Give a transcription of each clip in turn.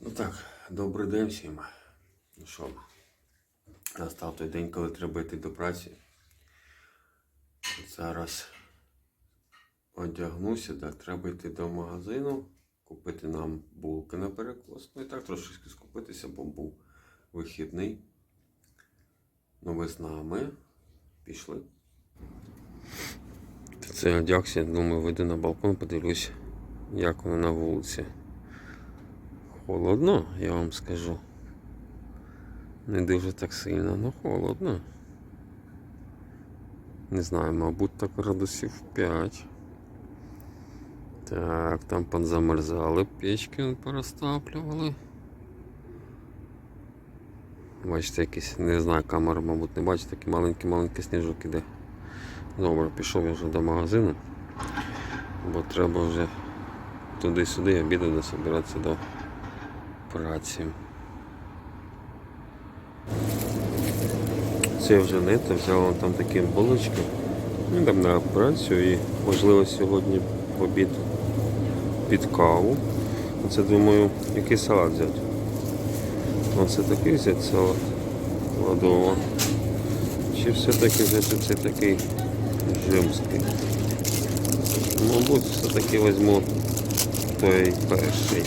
Ну так, добрий день всім. Ну що, настав той день, коли треба йти до праці. Зараз одягнуся, так, треба йти до магазину, купити нам булки на перекус. Ну і так трошки скупитися, бо був вихідний. Ну ви з нами пішли. Це одягся, думаю, вийду на балкон, подивлюсь, як воно на вулиці. Холодно, я вам скажу. Не дуже так сильно, але холодно. Не знаю, мабуть, так градусів 5. Так, там позамерзали, печки порозтаплювали. Бачите, якісь, не знаю, камера, мабуть, не бачить, такий маленький-маленький сніжок іде. Добре, пішов я вже до магазину, бо треба вже туди-сюди обідати, собиратися до праці. Це вже не, то вон там такі булочки. Ну, там на працю і можливо сьогодні обід під каву. Оце думаю, який салат взяти. Оце такий взяти салат ладово. Чи все-таки взяти цей такий жимський. Мабуть, все-таки візьму той перший.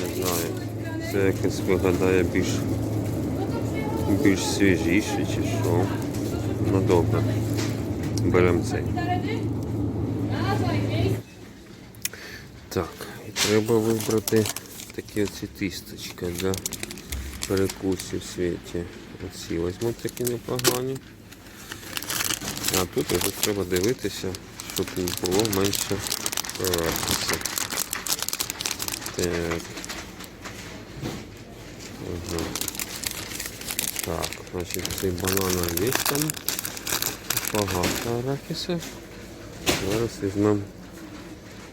Не знаю. Це якось виглядає більш більш свіжіше чи що. Ну добре. Беремо цей. Так, і треба вибрати такі оці тісточки для перекусів в світі. Оці візьму такі непогані. А тут вже треба дивитися, щоб було менше. Так. Ага. Так, значить цей банан є там. Багато арахіса. Зараз візьмемо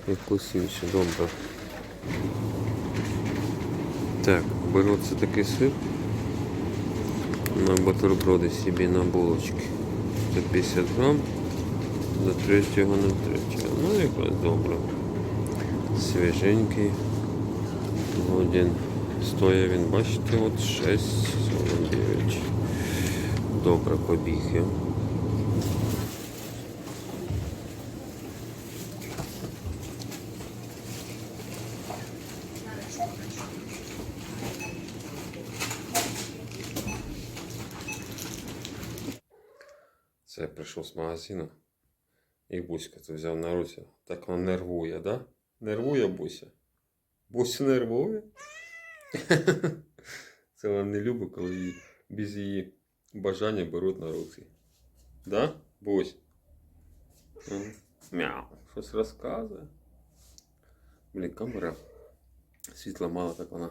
якусь іншу. Добре. Так, беру це такий сир. На бутерброди собі на булочки. 150 грам до 3 на 3. Ну якраз добре. Свіженький. Один. Стоя він, бачите, от 6,49. Добре побіг я. Це я прийшов з магазину. І Буська це взяв на руці. Так вона нервує, да? Нервує Буся. Буся нервує. Це вона не любить, коли її без її бажання беруть на руки. Да? Бусь? Ага. Мяу. Щось розказує. Блін, камера. Світла мало, так вона.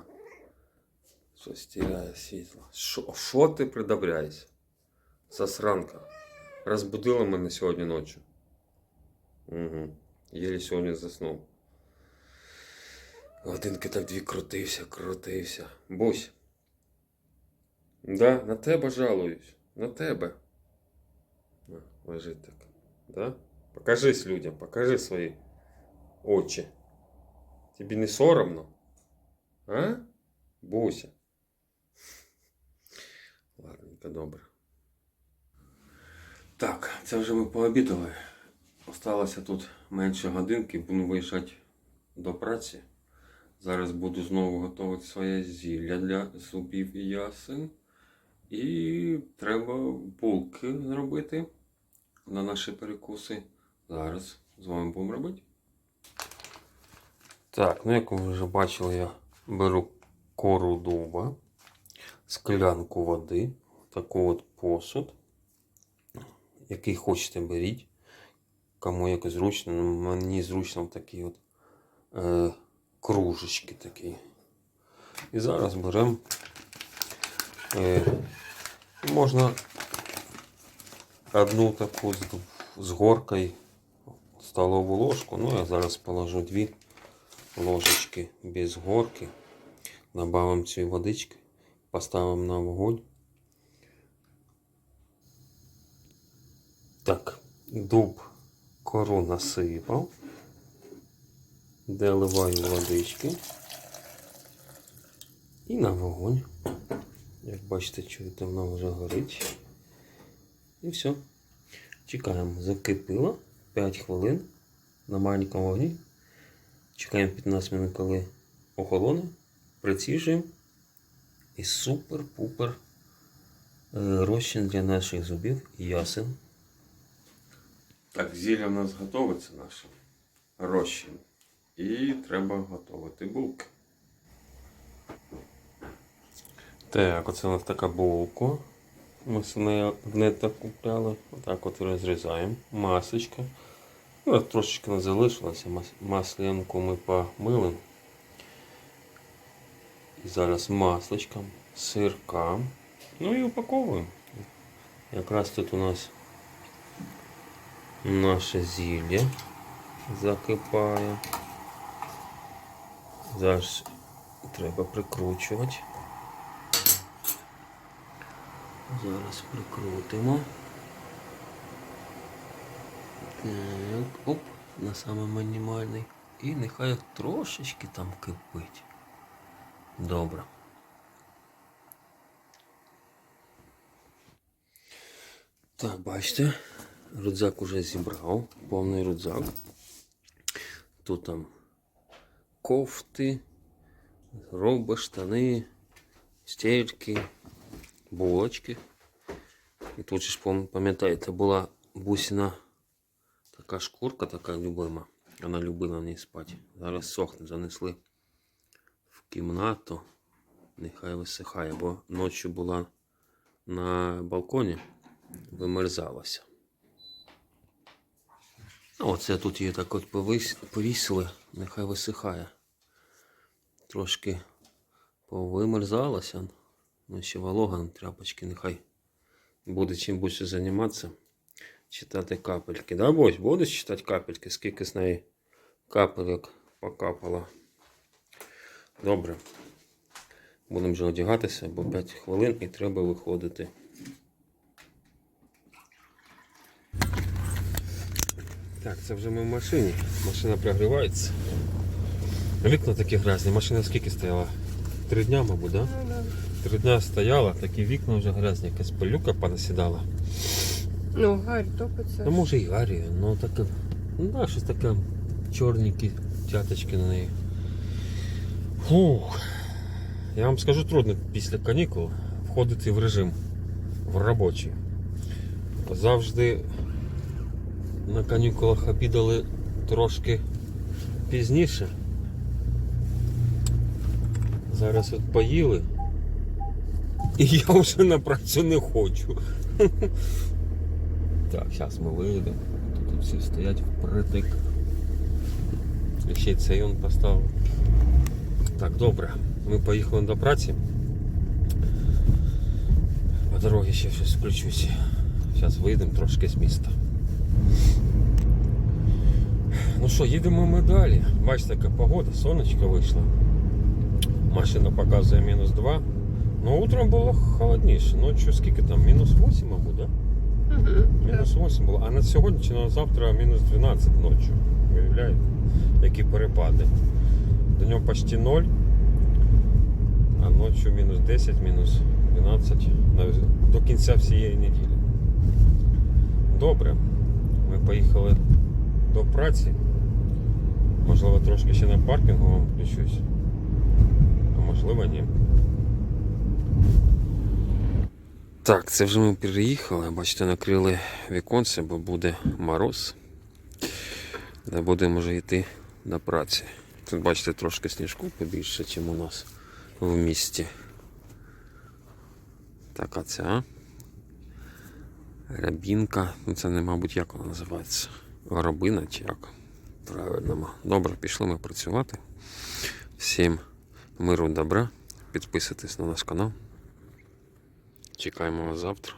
Щось тіряє світло. Що, що ти придавляєшся? Засранка. Розбудила мене сьогодні ночі. Угу. Єлі сьогодні заснув. Годинки так дві крутився, крутився. Бусь. Да, на тебе жалуюсь. На тебе. Лежить так. Да? Покажись людям, покажи свої очі. Тобі не соромно? А? Буся. Ладненько, добре. Так, це вже ми пообідали. Осталося тут менше годинки, буду виїжджати до праці. Зараз буду знову готувати своє зілля для зубів і ясен. І треба булки зробити на наші перекуси. Зараз з вами будемо робити. Так, ну як ви вже бачили, я беру кору дуба, склянку води, таку от посуд який хочете беріть. Кому як зручно, мені зручно в такі от е, кружечки такі. І зараз беремо. Е, можна одну таку з, з горкою столову ложку. Ну, я зараз положу дві ложечки без горки. Добавимо цієї водички, поставимо на вогонь. Так, дуб кору насипав. Доливаю водички. І на вогонь. Як бачите, чуєте, вона вже горить. І все. Чекаємо. Закипіло 5 хвилин на маленькому вогні. Чекаємо 15 минут, коли охолоне. Приціжуємо. І супер-пупер е, розчин для наших зубів ясен. Так, зілля в нас готовиться наше. Розчин. І треба готувати булки. Так, оце у нас така булка. Ми не так купляли. Отак от розрізаємо. Масочка. Ну, трошечки не залишилося. Мас- Маслянку ми помили. І зараз масличком, сирка. Ну і упаковуємо. Якраз тут у нас наше зілля закипає. Зараз треба прикручувати. Зараз прикрутимо. Так, оп, на саме мінімальний. І нехай трошечки там кипить. Добре. Так, бачите, рюкзак уже зібрав, повний рюкзак. Тут там кофти, роби, штани, стельки, булочки. І тут ж пам'ятаєте, була бусина така шкурка, така любима. Вона любила в ній спати. Зараз сохне, занесли в кімнату. Нехай висихає, бо ночі була на балконі, вимерзалася. Оце тут її так от повісили, нехай висихає. Трошки повимерзалася. Ну, ще волога тряпочки, нехай буде чим більше займатися. Читати капельки. Да, Бось, будеш читати капельки, скільки з неї капельок покапало. Добре. Будемо вже одягатися, бо 5 хвилин і треба виходити. Так, це вже ми в машині. Машина прогрівається. Вікна такі грязні. Машина скільки стояла? Три дня, мабуть, да? Три дня стояла, такі вікна вже грязні, якась пилюка понасідала. Ну, гарь топиться. Ну може і Гаррі, ну таке. Ну да, щось таке чорненькі тяточки на неї. Фух. Я вам скажу трудно після канікул входити в режим в робочий. Завжди на канікулах обідали трошки пізніше. Зараз от поїли. І я вже на працю не хочу. Так, зараз ми вийдемо. Тут всі стоять впритик. І ще цей он поставив. Так, добре. Ми поїхали до праці. По дорозі ще щось включусь. Зараз вийдемо трошки з міста. Ну що, їдемо ми далі. Бачите, яка погода, сонечко вийшло. Машина показує мінус 2. Ну, утром було холодніше. Ночі скільки там? Мінус 8, мабуть, так? Да? Мінус 8 було. А на сьогодні чи на завтра мінус 12 ночі. Виявляєте? Які перепади. До нього почти 0. А ночі мінус 10, мінус 12. До кінця всієї неділі. Добре. Ми поїхали до праці. Можливо, трошки ще на паркінгу вам включусь. Можливо, ні. Так, це вже ми переїхали. Бачите, накрили віконце, бо буде мороз. Де будемо вже йти до праці. Тут бачите трошки сніжку побільше, ніж у нас в місті. Так, а ця рябінка. Ну це не, мабуть, як вона називається. Горобина чи як. Правильно. Добре, пішли ми працювати. Всім миру добра. Підписуйтесь на наш канал. Чекаємо вас завтра.